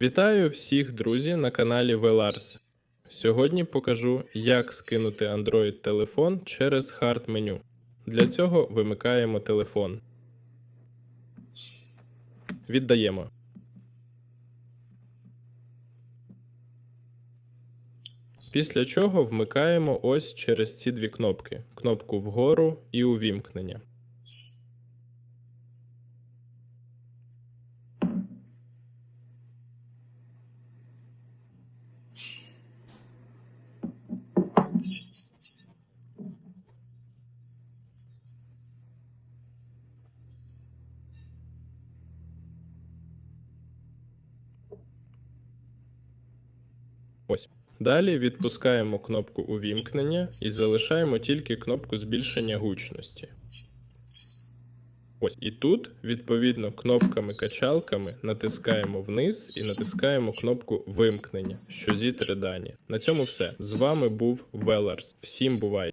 Вітаю всіх друзі на каналі Веларс. Сьогодні покажу, як скинути Android телефон через хард меню. Для цього вимикаємо телефон. Віддаємо. Після чого вмикаємо ось через ці дві кнопки: кнопку вгору і увімкнення. Ось. Далі відпускаємо кнопку увімкнення і залишаємо тільки кнопку збільшення гучності. Ось і тут, відповідно, кнопками-качалками натискаємо вниз і натискаємо кнопку вимкнення, що зітре дані. На цьому все. З вами був Веларс. Всім бувай!